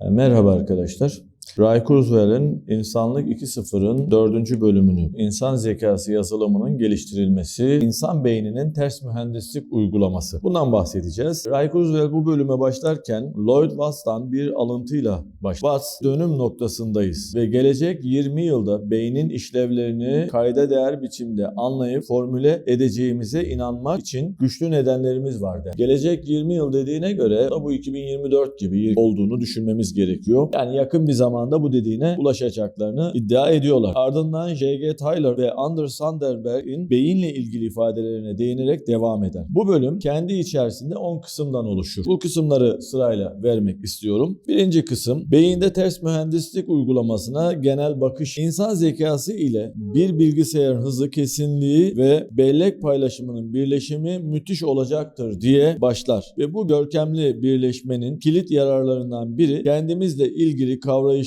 Merhaba arkadaşlar. Ray Kurzweil'in İnsanlık 2.0'ın dördüncü bölümünü, insan zekası yazılımının geliştirilmesi, insan beyninin ters mühendislik uygulaması. Bundan bahsedeceğiz. Ray Kurzweil bu bölüme başlarken Lloyd Watts'tan bir alıntıyla başlar. Watts, dönüm noktasındayız ve gelecek 20 yılda beynin işlevlerini kayda değer biçimde anlayıp formüle edeceğimize inanmak için güçlü nedenlerimiz var der. Gelecek 20 yıl dediğine göre bu 2024 gibi olduğunu düşünmemiz gerekiyor. Yani yakın bir zamanda bu dediğine ulaşacaklarını iddia ediyorlar. Ardından J.G. Tyler ve Anders Sanderberg'in beyinle ilgili ifadelerine değinerek devam eder. Bu bölüm kendi içerisinde 10 kısımdan oluşur. Bu kısımları sırayla vermek istiyorum. Birinci kısım beyinde ters mühendislik uygulamasına genel bakış. İnsan zekası ile bir bilgisayarın hızı kesinliği ve bellek paylaşımının birleşimi müthiş olacaktır diye başlar. Ve bu görkemli birleşmenin kilit yararlarından biri kendimizle ilgili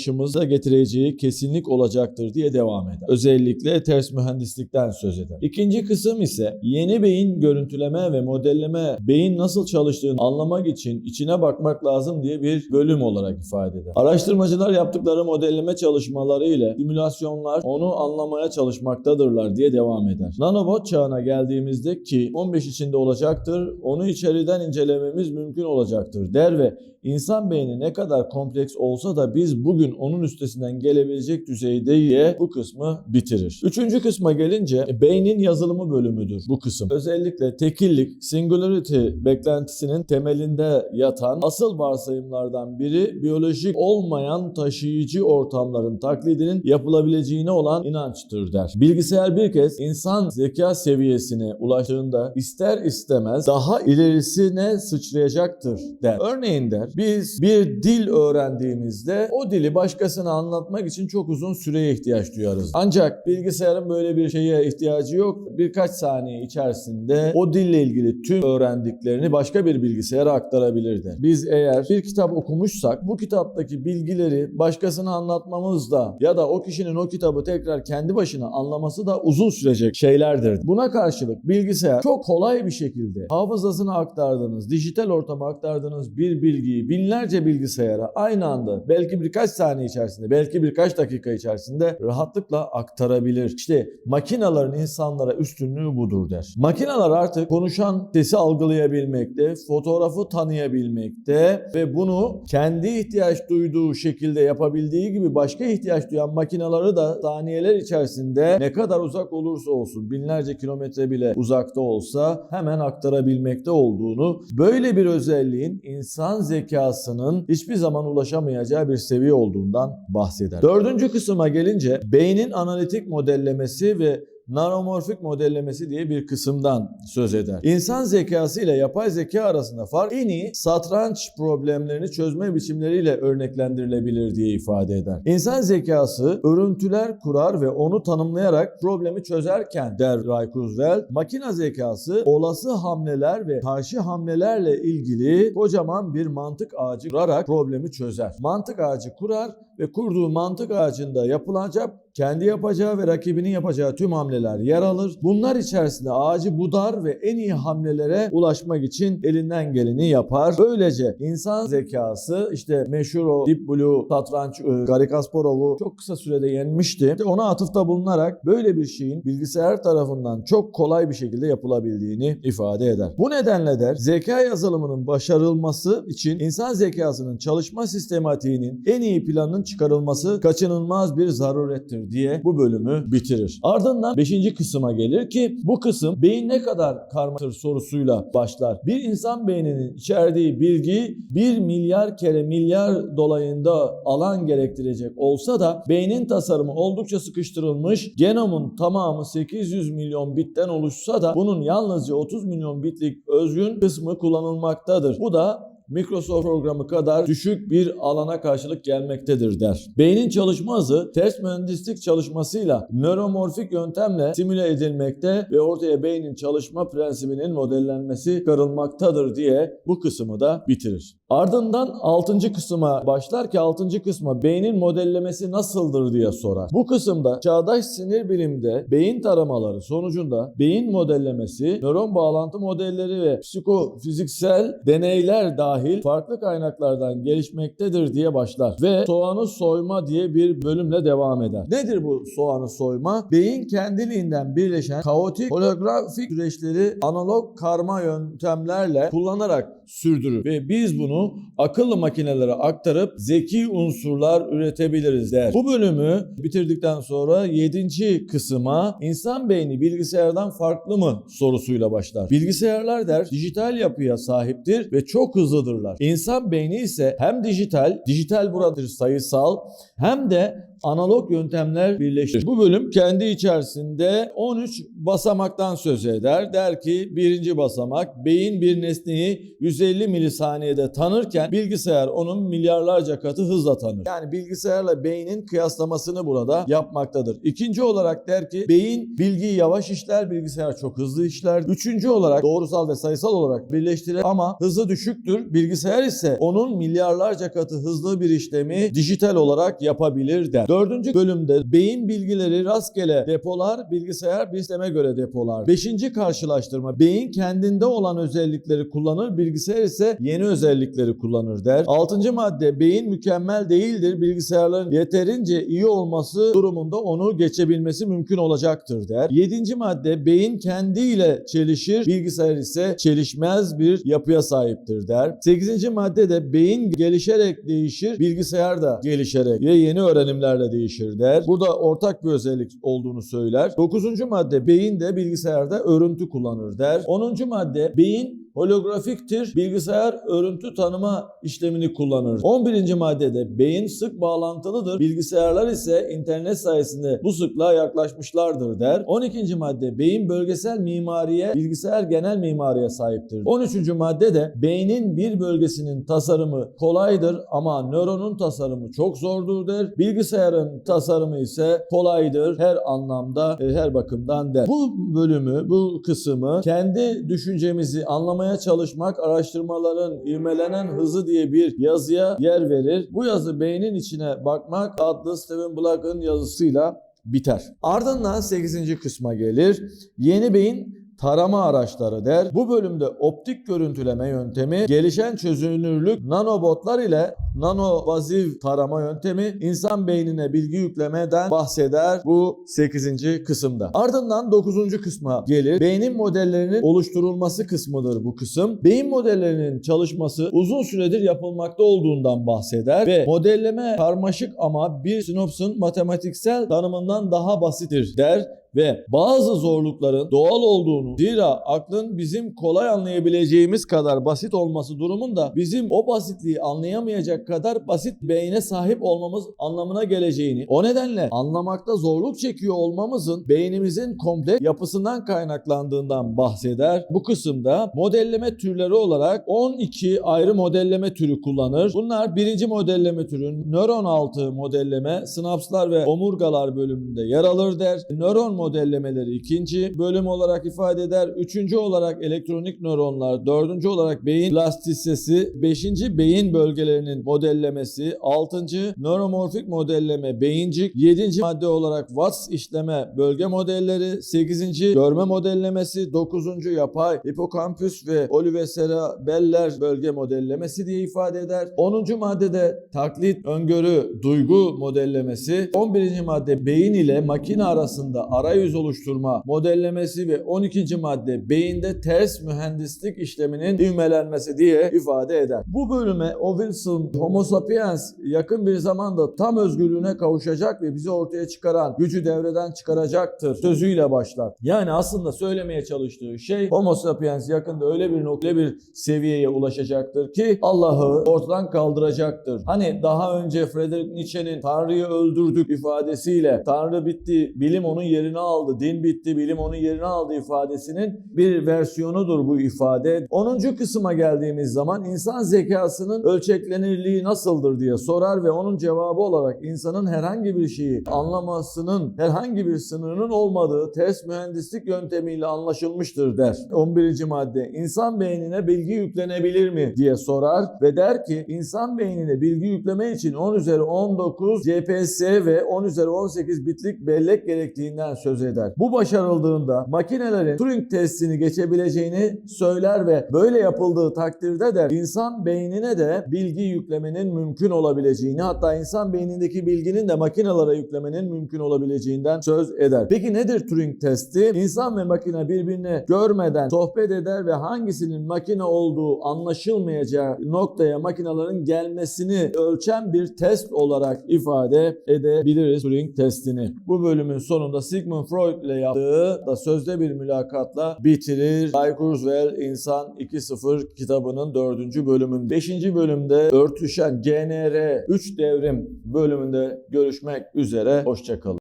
kavrayışımıza getireceği kesinlik olacaktır diye devam eder. Özellikle ters mühendislikten söz eder. İkinci kısım ise yeni beyin görüntüleme ve modelleme beyin nasıl çalıştığını anlamak için içine bakmak lazım diye bir bölüm olarak ifade eder. Araştırmacılar yaptıkları modelleme çalışmaları ile simülasyonlar onu anlamaya çalışmaktadırlar diye devam eder. Nanobot çağına geldiğimizde ki 15 içinde olacaktır, onu içeriden incelememiz mümkün olacaktır der ve insan beyni ne kadar kompleks olsa da biz bugün onun üstesinden gelebilecek düzeyde diye bu kısmı bitirir. Üçüncü kısma gelince beynin yazılımı bölümüdür bu kısım. Özellikle tekillik, singularity beklentisinin temelinde yatan asıl varsayımlardan biri biyolojik olmayan taşıyıcı ortamların taklidinin yapılabileceğine olan inançtır der. Bilgisayar bir kez insan zeka seviyesine ulaştığında ister istemez daha ilerisine sıçrayacaktır der. Örneğin der biz bir dil öğrendiğimizde o dili başkasına anlatmak için çok uzun süreye ihtiyaç duyarız. Ancak bilgisayarın böyle bir şeye ihtiyacı yok. Birkaç saniye içerisinde o dille ilgili tüm öğrendiklerini başka bir bilgisayara aktarabilir der. Biz eğer bir kitap okumuşsak bu kitaptaki bilgileri başkasına anlatmamız da ya da o kişinin o kitabı tekrar kendi başına anlaması da uzun sürecek şeylerdir. Buna karşılık bilgisayar çok kolay bir şekilde hafızasına aktardığınız, dijital ortama aktardığınız bir bilgiyi binlerce bilgisayara aynı anda belki birkaç saniye içerisinde, belki birkaç dakika içerisinde rahatlıkla aktarabilir. İşte makinaların insanlara üstünlüğü budur der. Makinalar artık konuşan sesi algılayabilmekte, fotoğrafı tanıyabilmekte ve bunu kendi ihtiyaç duyduğu şekilde yapabildiği gibi başka ihtiyaç duyan makinaları da saniyeler içerisinde ne kadar uzak olursa olsun, binlerce kilometre bile uzakta olsa hemen aktarabilmekte olduğunu, böyle bir özelliğin insan zekasının hiçbir zaman ulaşamayacağı bir seviye olduğundan bahseder. Dördüncü kısma gelince beynin analitik modellemesi ve naromorfik modellemesi diye bir kısımdan söz eder. İnsan zekası ile yapay zeka arasında fark en iyi satranç problemlerini çözme biçimleriyle örneklendirilebilir diye ifade eder. İnsan zekası örüntüler kurar ve onu tanımlayarak problemi çözerken der Ray Kurzweil, makine zekası olası hamleler ve karşı hamlelerle ilgili kocaman bir mantık ağacı kurarak problemi çözer. Mantık ağacı kurar ve kurduğu mantık ağacında yapılacak kendi yapacağı ve rakibinin yapacağı tüm hamleler yer alır. Bunlar içerisinde ağacı budar ve en iyi hamlelere ulaşmak için elinden geleni yapar. Böylece insan zekası işte meşhur o Deep Blue satranç e, Garry Kasparov'u çok kısa sürede yenmişti. İşte ona atıfta bulunarak böyle bir şeyin bilgisayar tarafından çok kolay bir şekilde yapılabildiğini ifade eder. Bu nedenle der zeka yazılımının başarılması için insan zekasının çalışma sistematiğinin en iyi planının çıkarılması kaçınılmaz bir zarurettir diye bu bölümü bitirir. Ardından 5. kısma gelir ki bu kısım beyin ne kadar karmaşık sorusuyla başlar. Bir insan beyninin içerdiği bilgi 1 milyar kere milyar dolayında alan gerektirecek olsa da beynin tasarımı oldukça sıkıştırılmış. Genomun tamamı 800 milyon bitten oluşsa da bunun yalnızca 30 milyon bitlik özgün kısmı kullanılmaktadır. Bu da Microsoft programı kadar düşük bir alana karşılık gelmektedir der. Beynin çalışma hızı ters mühendislik çalışmasıyla nöromorfik yöntemle simüle edilmekte ve ortaya beynin çalışma prensibinin modellenmesi çıkarılmaktadır diye bu kısmı da bitirir. Ardından 6. kısma başlar ki 6. kısma beynin modellemesi nasıldır diye sorar. Bu kısımda çağdaş sinir bilimde beyin taramaları sonucunda beyin modellemesi, nöron bağlantı modelleri ve psikofiziksel deneyler dahil farklı kaynaklardan gelişmektedir diye başlar. Ve soğanı soyma diye bir bölümle devam eder. Nedir bu soğanı soyma? Beyin kendiliğinden birleşen kaotik holografik süreçleri analog karma yöntemlerle kullanarak sürdürür ve biz bunu akıllı makinelere aktarıp zeki unsurlar üretebiliriz der. Bu bölümü bitirdikten sonra 7. kısma insan beyni bilgisayardan farklı mı sorusuyla başlar. Bilgisayarlar der dijital yapıya sahiptir ve çok hızlıdırlar. İnsan beyni ise hem dijital, dijital buradır sayısal hem de analog yöntemler birleştir. Bu bölüm kendi içerisinde 13 basamaktan söz eder. Der ki birinci basamak beyin bir nesneyi 150 milisaniyede tanırken bilgisayar onun milyarlarca katı hızla tanır. Yani bilgisayarla beynin kıyaslamasını burada yapmaktadır. İkinci olarak der ki beyin bilgiyi yavaş işler, bilgisayar çok hızlı işler. Üçüncü olarak doğrusal ve sayısal olarak birleştirir ama hızı düşüktür. Bilgisayar ise onun milyarlarca katı hızlı bir işlemi dijital olarak yapabilir der. Dördüncü bölümde beyin bilgileri rastgele depolar, bilgisayar bir sisteme göre depolar. Beşinci karşılaştırma beyin kendinde olan özellikleri kullanır, bilgisayar ise yeni özellikleri kullanır der. Altıncı madde beyin mükemmel değildir, bilgisayarların yeterince iyi olması durumunda onu geçebilmesi mümkün olacaktır der. Yedinci madde beyin kendiyle çelişir, bilgisayar ise çelişmez bir yapıya sahiptir der. Sekizinci madde de beyin gelişerek değişir, bilgisayar da gelişerek ve yeni öğrenimlerle değişir der. Burada ortak bir özellik olduğunu söyler. Dokuzuncu madde beyin de bilgisayarda örüntü kullanır der. Onuncu madde beyin holografiktir. Bilgisayar örüntü tanıma işlemini kullanır. 11. maddede beyin sık bağlantılıdır. Bilgisayarlar ise internet sayesinde bu sıklığa yaklaşmışlardır der. 12. madde beyin bölgesel mimariye, bilgisayar genel mimariye sahiptir. 13. madde de beynin bir bölgesinin tasarımı kolaydır ama nöronun tasarımı çok zordur der. Bilgisayarın tasarımı ise kolaydır her anlamda, e, her bakımdan der. Bu bölümü, bu kısmı kendi düşüncemizi anlamaya çalışmak, araştırmaların ivmelenen hızı diye bir yazıya yer verir. Bu yazı beynin içine bakmak adlı Stephen Black'ın yazısıyla biter. Ardından 8. kısma gelir. Yeni beyin tarama araçları der. Bu bölümde optik görüntüleme yöntemi, gelişen çözünürlük, nanobotlar ile nanovaziv tarama yöntemi insan beynine bilgi yüklemeden bahseder bu 8. kısımda. Ardından 9. kısma gelir. Beynin modellerinin oluşturulması kısmıdır bu kısım. Beyin modellerinin çalışması uzun süredir yapılmakta olduğundan bahseder ve modelleme karmaşık ama bir sinopsun matematiksel tanımından daha basittir der ve bazı zorlukların doğal olduğunu zira aklın bizim kolay anlayabileceğimiz kadar basit olması durumunda bizim o basitliği anlayamayacak kadar basit beyne sahip olmamız anlamına geleceğini o nedenle anlamakta zorluk çekiyor olmamızın beynimizin komple yapısından kaynaklandığından bahseder. Bu kısımda modelleme türleri olarak 12 ayrı modelleme türü kullanır. Bunlar birinci modelleme türü nöron altı modelleme, sinapslar ve omurgalar bölümünde yer alır der. Nöron modellemeleri ikinci bölüm olarak ifade eder. Üçüncü olarak elektronik nöronlar, dördüncü olarak beyin plastisesi, beşinci beyin bölgelerinin modellemesi, altıncı nöromorfik modelleme beyincik, yedinci madde olarak Watts işleme bölge modelleri, sekizinci görme modellemesi, dokuzuncu yapay hipokampüs ve olivocerebeller bölge modellemesi diye ifade eder. Onuncu maddede taklit, öngörü, duygu modellemesi, on birinci madde beyin ile makine arasında arayüz oluşturma modellemesi ve 12. madde beyinde ters mühendislik işleminin ivmelenmesi diye ifade eder. Bu bölüme O. Wilson Homo sapiens yakın bir zamanda tam özgürlüğüne kavuşacak ve bizi ortaya çıkaran gücü devreden çıkaracaktır sözüyle başlar. Yani aslında söylemeye çalıştığı şey Homo sapiens yakında öyle bir nokta bir seviyeye ulaşacaktır ki Allah'ı ortadan kaldıracaktır. Hani daha önce Friedrich Nietzsche'nin Tanrı'yı öldürdük ifadesiyle Tanrı bitti, bilim onun yerini aldı, din bitti, bilim onun yerini aldı ifadesinin bir versiyonudur bu ifade. 10. kısma geldiğimiz zaman insan zekasının ölçeklenirliği özelliği nasıldır diye sorar ve onun cevabı olarak insanın herhangi bir şeyi anlamasının herhangi bir sınırının olmadığı test mühendislik yöntemiyle anlaşılmıştır der. 11. madde insan beynine bilgi yüklenebilir mi diye sorar ve der ki insan beynine bilgi yükleme için 10 üzeri 19 CPS ve 10 üzeri 18 bitlik bellek gerektiğinden söz eder. Bu başarıldığında makinelerin Turing testini geçebileceğini söyler ve böyle yapıldığı takdirde de insan beynine de bilgi yüklemenin mümkün olabileceğini hatta insan beynindeki bilginin de makinelere yüklemenin mümkün olabileceğinden söz eder. Peki nedir Turing testi? İnsan ve makine birbirini görmeden sohbet eder ve hangisinin makine olduğu anlaşılmayacağı noktaya makinelerin gelmesini ölçen bir test olarak ifade edebiliriz Turing testini. Bu bölümün sonunda Sigmund Freud ile yaptığı da sözde bir mülakatla bitirir. Ray Kurzweil İnsan 2.0 kitabının 4. bölümün 5. bölümde örtüşen GNR 3 devrim bölümünde görüşmek üzere. Hoşçakalın.